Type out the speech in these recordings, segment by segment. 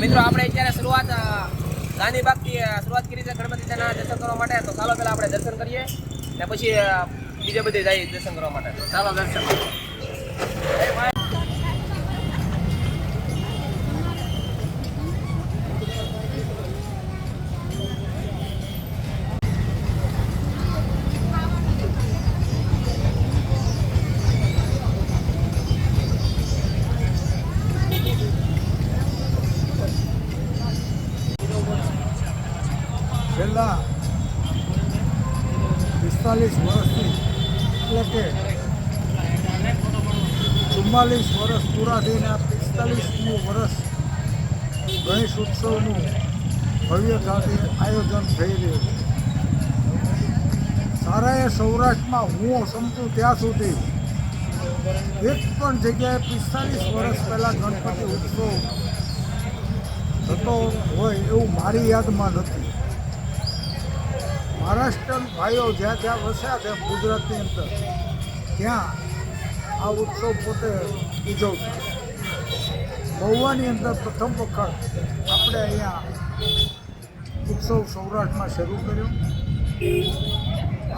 મિત્રો, આપણે અત્યારે શરૂઆત ગાંધીબાગથી શરૂઆત કરી છે ગણપતિ દર્શન કરવા માટે. તો ચાલો પહેલાં આપણે દર્શન કરીએ ને પછી બીજે બધે જઈએ દર્શન કરવા માટે. ચાલો દર્શન. છેલ્લા પિસ્તાલીસ વર્ષથી, એટલે કે ચુમ્માલીસ વર્ષ પૂરા થઈને આ પિસ્તાલીસમું વર્ષ ગણેશ ઉત્સવનું ભવ્યતાથી આયોજન થઈ રહ્યું છે. સારાએ સૌરાષ્ટ્રમાં, હું સમજું ત્યાં સુધી એક પણ જગ્યાએ પિસ્તાલીસ વર્ષ પહેલાં ગણપતિ ઉત્સવ થતો હોય એવું મારી યાદમાં નથી. મહારાષ્ટ્રન ભાઈઓ જ્યાં જ્યાં વસ્યા છે ગુજરાતની અંદર, ત્યાં આ ઉત્સવ પોતે ઉજવતા. મહુવાની અંદર પ્રથમ વખત આપણે અહીંયા ઉત્સવ સૌરાષ્ટ્રમાં શરૂ કર્યો.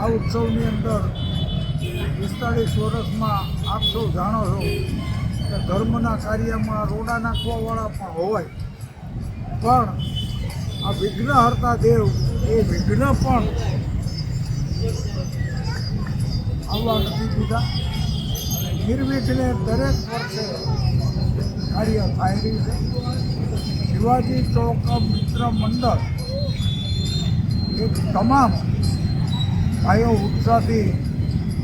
આ ઉત્સવની અંદર પિસ્તાળીસ વર્ષમાં આપ સૌ જાણો છો કે ધર્મના કાર્યમાં રોડા નાખવાવાળા પણ હોય. પણ આ વિઘ્નહર્તા દેવ એ વિઘ્ન પણ. આવવા નથી દીધા. નિર્વિઘ્ને દરેક વર્ષે કાર્ય થાય રહ્યું છે. શિવાજી ચોક મિત્ર મંડળ એક તમામ ભાઈઓ ઉત્સાહથી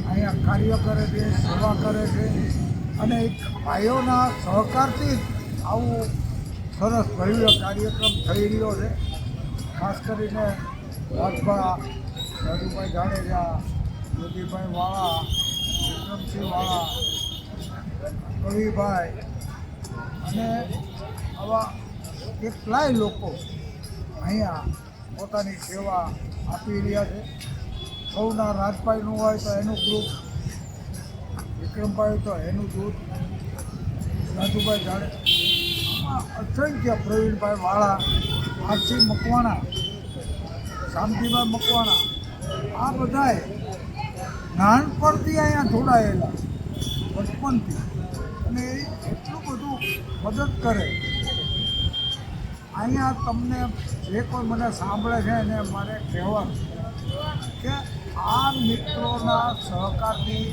અહીંયા કાર્ય કરે છે, સેવા કરે છે અને એક ભાઈઓના સહકારથી જ આવું સરસ ભવ્ય કાર્યક્રમ થઈ રહ્યો છે. ખાસ કરીને રાજભા, રાજુભાઈ જાડેજા યોગીભાઈ વાળા વિક્રમસિંહ વાળા કવિભાઈ અને આવા કેટલાય લોકો અહીંયા પોતાની સેવા આપી રહ્યા છે. સૌના રાજભાઈનું હોય તો એનું ગ્રુપ વિક્રમભાઈ તો એનું જૂથ રાજુભાઈ જાડે અસંખ્ય પ્રવીણભાઈ વાળા આરસી મકવાણા શાંતિભાઈ મકવાણા, આ બધાએ નાનપણથી અહીંયા જોડાયેલા, બચપનથી. અને એટલું બધું મદદ કરે. અહીંયા તમને જે કોઈ મને સાંભળે છે એને મારે કહેવાનું કે આ મિત્રોના સહકારથી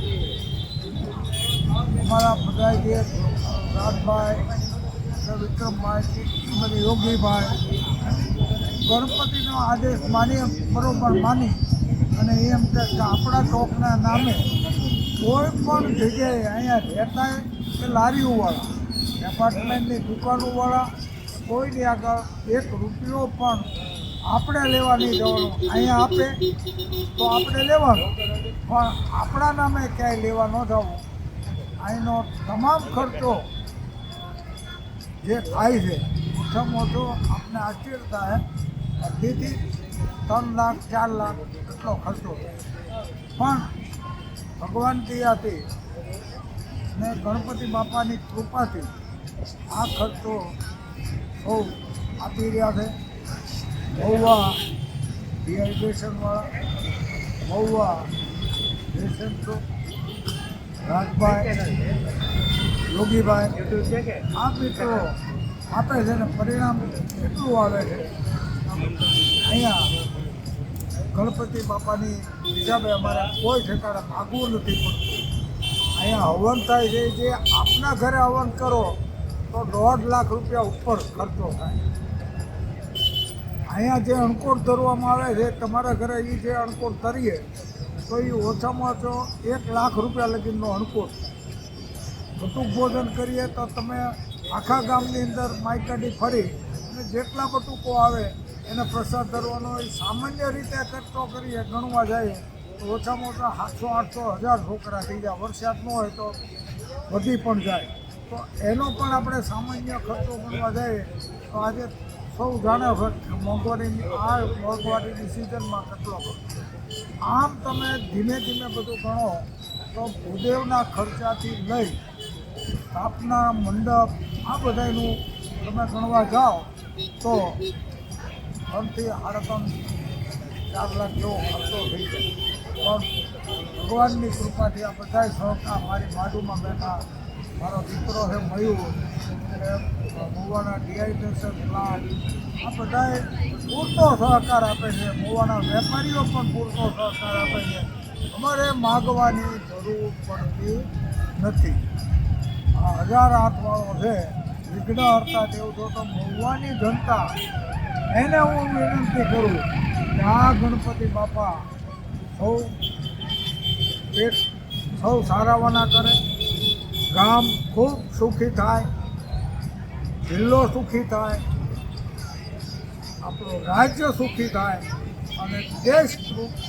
અમારા બધા જે રાજભાઈ વિક્રમભાઈ બધી યોગીભાઈ ગણપતિનો આદેશ માની બરોબર માની. અને એમ કે આપણા ટોકના નામે કોઈ પણ જગ્યાએ અહીંયા રહેતા કે લારીઓવાળા, એપાર્ટમેન્ટની દુકાનોવાળા, કોઈની આગળ એક રૂપિયો પણ આપણે લેવા નહીં જવાનું અહીંયા આપે, તો આપણે લેવાનું. પણ આપણા નામે ક્યાંય લેવા ન જવું અહીંનો તમામ ખર્ચો જે થાય છે ઓછામાં ઓછો આપણે આશ્ચર્ય થાય અઢીથી ત્રણ લાખ, ચાર લાખ એટલો ખર્ચો પણ ભગવાન દયાથી ને ગણપતિ બાપાની કૃપાથી આ ખર્ચો બહુ આપી રહ્યા છે. મહુવા ડિહાઇડ્રેશનવાળા મહુવા રેશન શોપ રાજભાઈ, યોગીભાઈ આ મિત્રો આપે છે ને પરિણામ કેટલું આવે છે. અહીંયા ગણપતિ બાપાની હિસાબે અમારે કોઈ ઠેકાણે માગવું નથી પડતું. અહીંયા હવન થાય છે, જે આપના ઘરે હવન કરો, તો દોઢ લાખ રૂપિયા ઉપર ખર્ચો થાય. અહીંયા જે અણકોટ ધરવામાં આવે છે, તમારા ઘરે એ જે અણકોટ ધરીએ, તો એ ઓછામાં ઓછો એક લાખ રૂપિયા લગીનો અણકોટ. બટુક ભોજન કરીએ તો તમે આખા ગામની અંદર માયકાડી ફરી અને જેટલા બટુકો આવે એને પ્રસાદ ધરવાનો એ સામાન્ય રીતે એકઠો કરીએ, ગણવા જાય તો ઓછામાં ઓછા સાતસો, આઠસો, હજાર છોકરા થઈ જાય. વરસાદ ન હોય તો વધી પણ જાય. તો એનો પણ આપણે સામાન્ય ખર્ચો ગણવા જઈએ, તો આજે સૌ જાણે મોંઘવારીની, આ મોંઘવારીની સિઝનમાં કેટલો આમ તમે ધીમે ધીમે બધું ગણો, તો ભૂદેવના ખર્ચાથી લઈ સ્થાપના મંડપ, આ બધાનું તમે ગણવા જાઓ તો ત્રણથી સાડા ત્રણ ચાર લાખ જેવો ખર્ચો થઈ જાય. પણ ભગવાનની કૃપાથી આ બધાય સહકાર મારી બાજુમાં બેઠા. મારો દીકરો છે મયુર, એ મોવાના ડિહાઇડ્રેશન પ્લાન્ટ આ બધાએ પૂરતો સહકાર આપે છે. મોવાના વેપારીઓ પણ પૂરતો સહકાર આપે છે. અમારે માગવાની જરૂર પડતી નથી. હજાર હાથવાળો છે. વિઘ્ન હરતા દેવ જો તો મહુવાની જનતા. એને હું વિનંતી કરું કે આ ગણપતિ બાપા સૌ પેટ સૌ સારાવાના કરે. ગામ ખૂબ સુખી થાય. જિલ્લો સુખી થાય. આપણું રાજ્ય સુખી થાય અને દેશ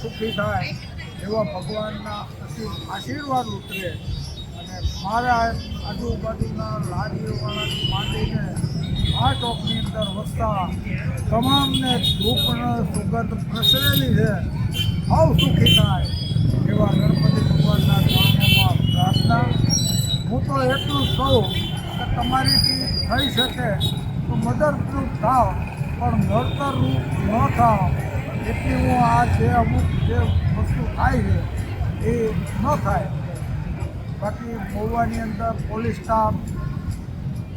સુખી થાય એવા ભગવાનના આશી- આશીર્વાદ ઉતરે. મારા આજુબાજુના લારીઓવાળાથી માંડીને આ ટોપની અંદર વસતા તમામને ધૂપને સુગંધ પ્રસરેલી છે. સૌ સુખી થાય એવા ગણપતિ ભગવાનના ચરણોમાં પ્રાર્થના. હું તો એટલું જ કહું કે તમારીથી થઈ શકે તો મદદરૂપ થાવ, પણ નડતરરૂપ ન થાવ. એટલી હું આ જે અમુક જે વસ્તુ થાય છે, એ ન થાય. બાકી મહુવાની અંદર પોલીસ સ્ટાફ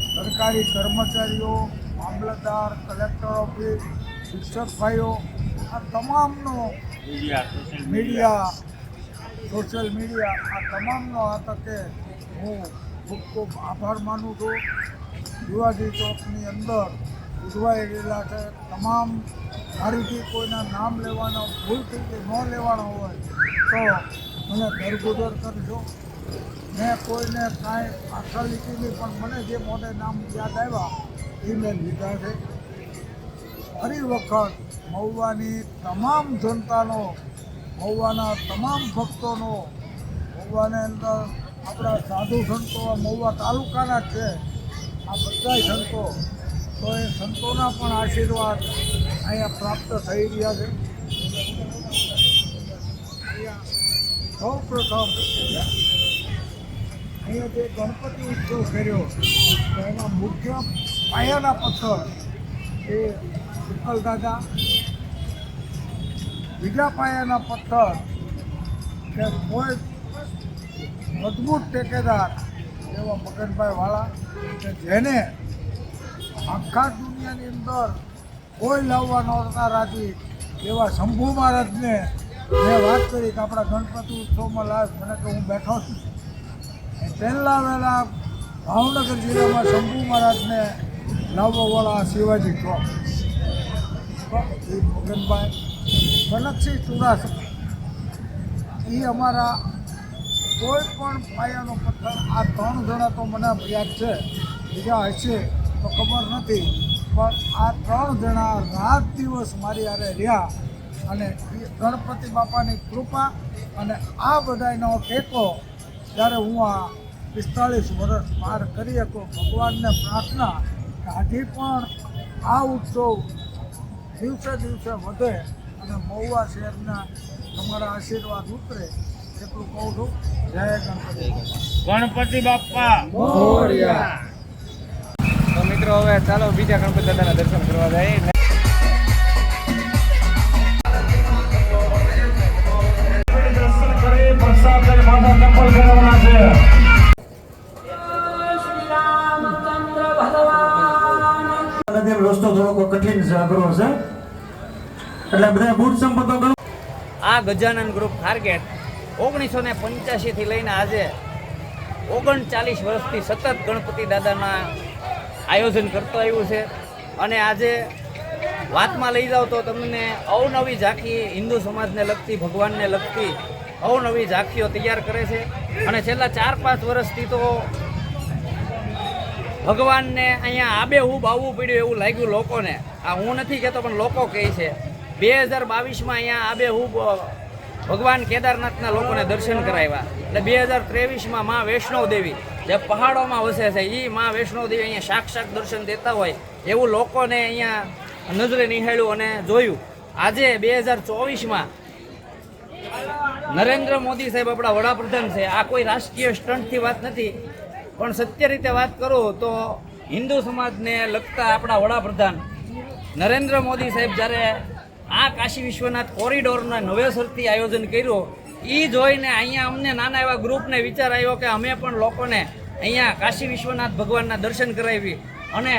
સરકારી કર્મચારીઓ મામલતદાર કલેક્ટર ઓફિસ શિક્ષક ભાઈઓ આ તમામનો મીડિયા સોશિયલ મીડિયા આ તમામનો આ તકે હું ખૂબ ખૂબ આભાર માનું છું. યુવાજી ચોકની અંદર ઉજવાઈ રહેલા છે તમામ મારીથી કોઈના નામ લેવાનો ભૂલથી કે ન લેવાનો હોય તો મને દરગુદર કરજો. મેં કોઈને કાંઈ આશા લીધી નહીં પણ મને જે મોટે નામ યાદ આવ્યા, એ મેં લીધા છે. ફરી વખત મહુવાની તમામ જનતાનો, મહુવાના તમામ ભક્તોનો, મહુવાને અંદર આપણા સાધુ સંતો, મહુવા તાલુકાના છે, આ બધા સંતો, તો એ સંતોના પણ આશીર્વાદ અહીંયા પ્રાપ્ત થઈ રહ્યા છે. સૌ પ્રથમ અહીંયા જે ગણપતિ ઉત્સવ કર્યો, તો એના મુખ્ય પાયાના પથ્થર એ ઉત્કલ દાદા, બીજા પાયાના પથ્થર કે કોઈ મજબૂત ટેકેદાર એવા મગનભાઈ વાળા કે જેને આખા દુનિયાની અંદર કોઈ લાવવા નહોતા રાજી એવા શંભુ મહારાજને મેં વાત કરી કે આપણા ગણપતિ ઉત્સવમાં લાવ. મને કે હું બેઠો છું. પહેલાં વહેલા ભાવનગર જિલ્લામાં શંભુ મહારાજને લાવવાવાળા શિવાજી ચોક મગનભાઈ કનકસિંહ ચુડાસમા, એ અમારા કોઈ પણ પાયાનો પથ્થર, આ ત્રણ જણા તો મને યાદ છે, બીજા હશે તો ખબર નથી, પણ આ ત્રણ જણા રાત દિવસ મારી હારે રહ્યા અને ગણપતિ બાપાની કૃપા અને આ બધાનો ટેકો જ્યારે હું આ પિસ્તાળીસ વર્ષ પાર કરી શકો. ભગવાનને પ્રાર્થના કે હજી પણ આ ઉત્સવ દિવસે દિવસે વધે અને મહુવા શહેરના તમારા આશીર્વાદ ઉતરે એટલું કહું છું. જય ગણપતિ. ગણપતિ બાપ્પા. તો મિત્રો હવે ચાલો બીજા ગણપતિ દાદાના દર્શન કરવા જાય દર્શન કરી પ્રસાદ લઈ ચંપલ પહેરવાના છે. આ ગજાનન ગ્રુપ ટાર્ગેટ ઓગણીસો ને પંચ્યાસીથી લઈને આજે ઓગણચાલીસ વર્ષથી સતત ગણપતિ દાદાના આયોજન કરતો આવ્યું છે. અને આજે વાતમાં લઈ જાઓ તો તમને અવનવી ઝાંખી હિન્દુ સમાજને લગતી, ભગવાનને લગતી અવનવી ઝાંખીઓ તૈયાર કરે છે. અને છેલ્લા ચાર પાંચ વર્ષથી તો ભગવાનને અહીંયા આબેહૂબ આવવું પડ્યું એવું લાગ્યું લોકોને. આ હું નથી કહેતો, પણ લોકો કહે છે. બે હજાર બાવીસમાં અહીંયા આબેહૂબ ભગવાન કેદારનાથના લોકોને દર્શન કરાવ્યા. એટલે બે હજાર ત્રેવીસમાં મા વૈષ્ણવ દેવી, જે પહાડોમાં વસે છે એ મા વૈષ્ણવ દેવી અહીંયા સાક્ષાત દર્શન દેતા હોય એવું લોકોને અહીંયા નજરે નિહાળ્યું અને જોયું. આજે બે હજાર ચોવીસમાં નરેન્દ્ર મોદી સાહેબ આપણા વડાપ્રધાન છે. આ કોઈ રાજકીય સ્ટન્ટથી વાત નથી. પણ સત્ય રીતે વાત કરું તો હિન્દુ સમાજને લગતા આપણા વડાપ્રધાન નરેન્દ્ર મોદી સાહેબ જ્યારે આ કાશી વિશ્વનાથ કોરિડોરના નવેસરથી આયોજન કર્યું એ જોઈને અહીંયા અમને નાના એવા ગ્રુપને વિચાર આવ્યો કે અમે પણ લોકોને અહીંયા કાશી વિશ્વનાથ ભગવાનના દર્શન કરાવી અને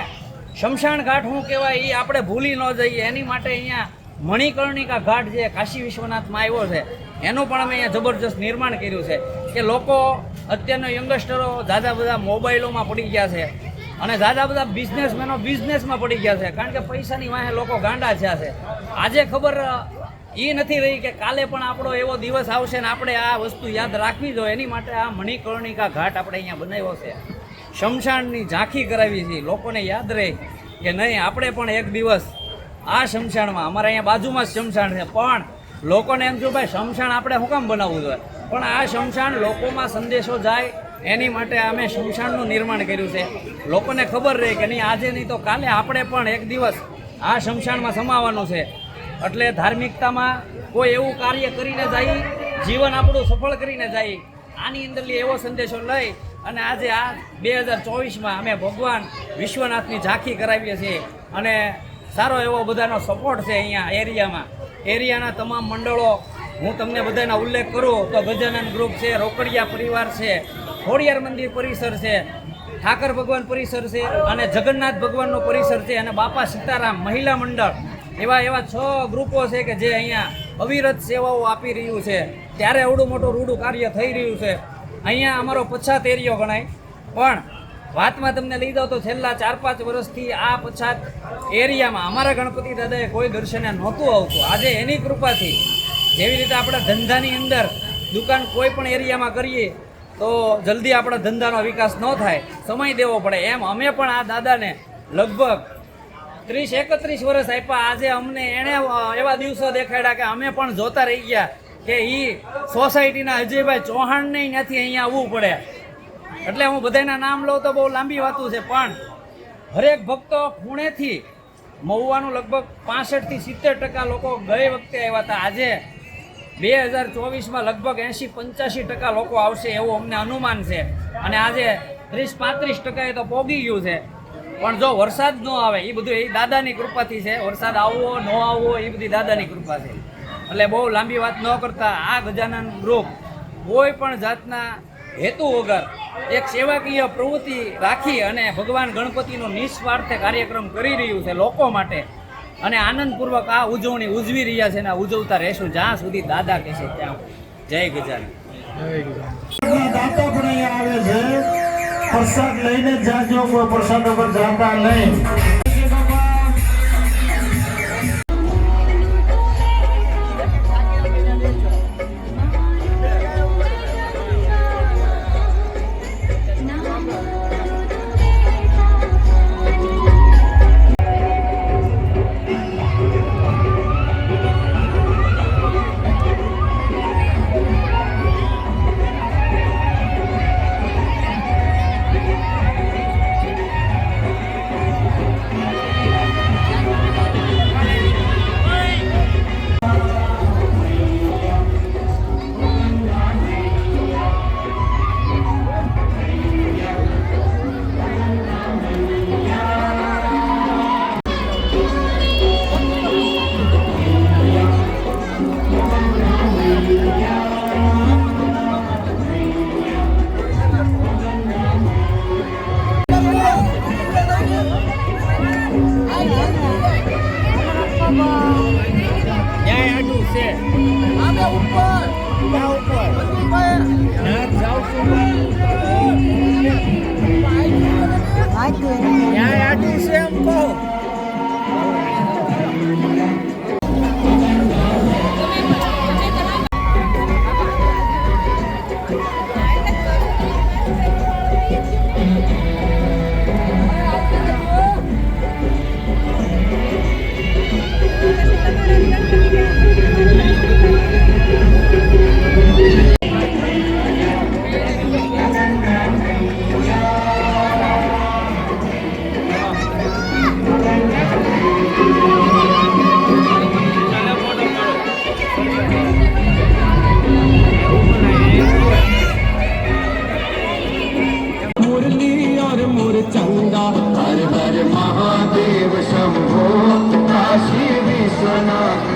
શમશાન ઘાટ શું કહેવાય એ આપણે ભૂલી ન જઈએ. એની માટે અહીંયા મણિકર્ણિકા ઘાટ જે કાશી વિશ્વનાથમાં આવ્યો છે, એનું પણ અમે અહીંયા જબરજસ્ત નિર્માણ કર્યું છે કે લોકો અત્યારના યંગસ્ટરો દાદા બધા મોબાઈલોમાં પડી ગયા છે. અને દાદા બધા બિઝનેસમેનો બિઝનેસમાં પડી ગયા છે. કારણ કે પૈસાની વાહે લોકો ગાંડા થયા છે. આજે ખબર એ નથી રહી કે કાલે પણ આપણો એવો દિવસ આવશે ને આપણે આ વસ્તુ યાદ રાખવી જોઈએ. એની માટે આ મણિકર્ણિકા ઘાટ આપણે અહીંયા બનાવ્યો છે. શમશાનની ઝાંખી કરાવી છે. લોકોને યાદ રહે કે નહીં, આપણે પણ એક દિવસ આ શમશાનમાં, અમારે અહીંયા બાજુમાં જ શમશાન છે. પણ લોકોને એમ થયું, ભાઈ, શમશાન આપણે શું કામ બનાવવું જોઈએ? પણ આ શમશાન લોકોમાં સંદેશો જાય, એની માટે અમે શમશાનનું નિર્માણ કર્યું છે. લોકોને ખબર રહે કે નહીં, આજે નહીં તો કાલે આપણે પણ એક દિવસ આ શમશાનમાં સમાવાનું છે. એટલે ધાર્મિકતામાં કોઈ એવું કાર્ય કરીને જાય, જીવન આપણું સફળ કરીને જાય, આની અંદરલી એવો સંદેશો લઈ અને આજે આ બે હજાર ચોવીસમાં અમે ભગવાન વિશ્વનાથની ઝાંખી કરાવીએ છીએ. અને સારો એવો બધાનો સપોર્ટ છે અહીંયા એરિયામાં. એરિયાના તમામ મંડળો હું તમને બધાના ઉલ્લેખ કરું તો ગજાનંદ ગ્રુપ છે, રોકડિયા પરિવાર છે, ખોડિયાર મંદિર પરિસર છે, ઠાકર ભગવાન પરિસર છે અને જગન્નાથ ભગવાનનો પરિસર છે અને બાપા સીતારામ મહિલા મંડળ. એવા એવા છ ગ્રુપો છે કે જે અહીંયા અવિરત સેવાઓ આપી રહ્યું છે. ત્યારે અવડું મોટું રૂડું કાર્ય થઈ રહ્યું છે. અહીંયા અમારો પછાત એરિયો ગણાય. પણ વાતમાં તમને લઈ દઉં તો છેલ્લા ચાર પાંચ વર્ષથી આ પછાત એરિયામાં અમારા ગણપતિ દાદાએ કોઈ દર્શને નહોતું આવતું. આજે એની કૃપાથી જેવી રીતે આપણા ધંધાની અંદર દુકાન કોઈ પણ એરિયામાં કરીએ, તો જલ્દી આપણા ધંધાનો વિકાસ ન થાય. સમય દેવો પડે. એમ અમે પણ આ દાદાને લગભગ ત્રીસ, એકત્રીસ વર્ષ આપ્યા. આજે અમને એણે એવા દિવસો દેખાડ્યા કે અમે પણ જોતા રહી ગયા કે એ સોસાયટીના અજયભાઈ ચૌહાણને ત્યાંથી અહીંયા આવવું પડે. એટલે હું બધાના નામ લઉં તો બહુ લાંબી વાતું છે, પણ હરેક ભક્તો પુણેથી મહુવાનું લગભગ પાસઠથી સિત્તેર ટકા લોકો ગઈ વખતે આવ્યા હતા. આજે બે હજાર ચોવીસમાં લગભગ એંશી પંચ્યાસી ટકા લોકો આવશે એવું અમને અનુમાન છે. અને આજે ત્રીસ પાંત્રીસ ટકાએ તો પોગી ગયું છે. પણ જો વરસાદ ન આવે એ બધું એ દાદાની કૃપાથી છે. વરસાદ આવવો, ન આવવો એ બધી દાદાની કૃપા છે. એટલે બહુ લાંબી વાત ન કરતા આ ગજાનન ગ્રુપ કોઈ પણ જાતના હેતુ વગર એક સેવાકીય પ્રવૃત્તિ રાખી અને ભગવાન ગણપતિનો નિસ્વાર્થે કાર્યક્રમ કરી રહ્યું છે લોકો માટે. અને આનંદપૂર્વક આ ઉજવણી ઉજવી રહ્યા છે ને ઉજવતા રહેશું જ્યાં સુધી દાદા કહેશે ત્યાં. જય ગજાન દાતા પણ અહીંયા આવે છે. પ્રસાદ લઈને જાજો, કોઈ પ્રસાદ ઉપર જાતા નહીં. मोर चंदा हर हर महादेव शंभो काशी विश्वनाथ